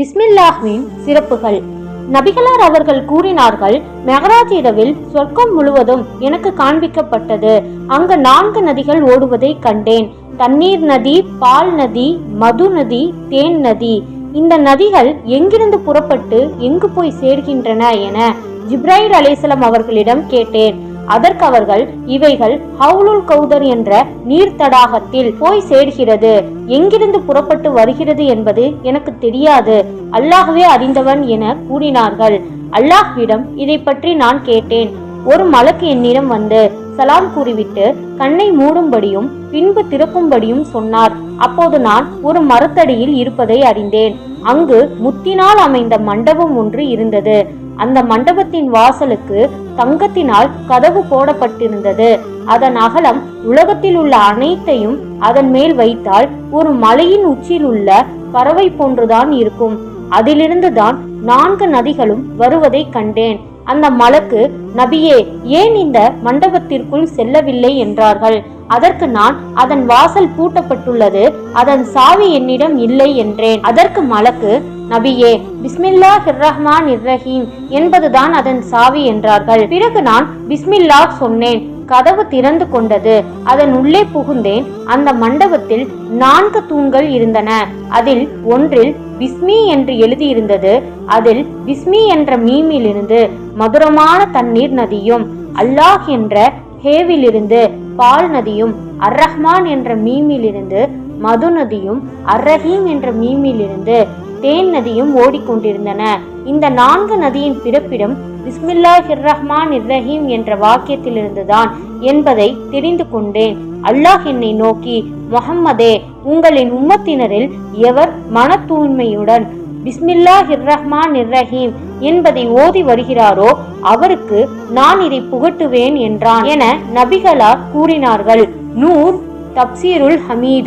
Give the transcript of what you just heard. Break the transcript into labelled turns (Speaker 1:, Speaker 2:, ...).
Speaker 1: பிஸ்மில்லாஹ்வின் சிறப்புகள். நபிகளார் அவர்கள் கூறினார்கள் மெகராஜ் இரவில் சொர்க்கம் முழுவதும் எனக்கு காண்பிக்கப்பட்டது. அங்கு நான்கு நதிகள் ஓடுவதை கண்டேன். தண்ணீர் நதி பால் நதி மது நதி தேன் நதி. இந்த நதிகள் எங்கிருந்து புறப்பட்டு எங்கு போய் சேர்கின்றன என ஜிப்ராயில் அலைசலம் அவர்களிடம் கேட்டேன். அதற்கு அவர்கள் இவைகள் ஹவுலுல் கௌதர் என்ற நீர் தடாகத்தில் போய் சேர்கிறது. எங்கிருந்து புறப்பட்டு வருகிறது என்பது எனக்கு தெரியாது. அல்லாஹ்வே அறிந்தவன் என கூறினார்கள். அல்லாஹ்விடம் இதை பற்றி நான் கேட்டேன். ஒரு மலக்கு என்னிடம் வந்து சலாம் கூறிவிட்டு கண்ணை மூடும்படியும் பின்பு திறக்கும்படியும் சொன்னார். அப்போது நான் ஒரு மரத்தடியில் இருப்பதை அறிந்தேன். அங்கு முத்தினால் அமைந்த மண்டபம் ஒன்று இருந்தது. அந்த மண்டபத்தின் வாசலுக்கு தங்கத்தினால் கதவு போடப்பட்டிருந்தது. அதன் அகலம் உலகத்தில் உள்ள அனைத்தையும் அதன் மேல் வைத்தால் ஒரு மலையின் உச்சியில் உள்ள பறவை போன்றுதான் இருக்கும். அதிலிருந்து தான் நான்கு நதிகளும் வருவதை கண்டேன். அந்த மலக்கு நபியே ஏன் இந்த மண்டபத்திற்குள் செல்லவில்லை? என்றார்கள். அதற்கு நான் அதன் வாசல் பூட்டப்பட்டுள்ளது. அதன் சாவி என்னிடம் இல்லை என்றேன். அதற்கு மலக்கு நபியே பிஸ்மில்லா ஹிர்ரஹ்மான் இர்ரஹீம் என்பதுதான் அதன் சாவி என்றார்கள். பிறகு நான் பிஸ்மில்லா சொன்னேன். கதவு திறந்து கொண்டது. அதன் உள்ளே புகுந்தேன். அந்த மண்டபத்தில் நான்கு தூண்கள் இருந்தன. அதில் ஒன்றில் பிஸ்மி என்று எழுதியிருந்தது. அதில் பிஸ்மி என்ற மீமிலிருந்து மதுரமான தண்ணீர் நதியும் அல்லாஹ் என்ற ஹேவிலிருந்து பால் நதியும் அர் ரஹ்மான் என்ற மீமிலிருந்து மது நதியும் அர் ரஹீம் என்ற மீமிலிருந்து தேன் நதியும் ஓடிக்கொண்டிருந்தன. இந்த நான்கு நதியின் பிறப்பிடம் பிஸ்மில்லாஹிர் ரஹ்மான் இர்ரஹீம் என்ற வாக்கியத்திலிருந்துதான் என்பதை தெரிந்து கொண்டேன். அல்லாஹ் என்னை நோக்கி முகம்மதே உங்களின் உம்மத்தினரில் எவர் மன தூய்மையுடன் பிஸ்மில்லாஹிர் ரஹ்மான் இர்ரஹீம் என்பதை ஓதி வருகிறாரோ அவருக்கு நான் இதை புகட்டுவேன் என்றான். என நபிகளார் கூறினார்கள். நூர் தப்சீருல் ஹமீது.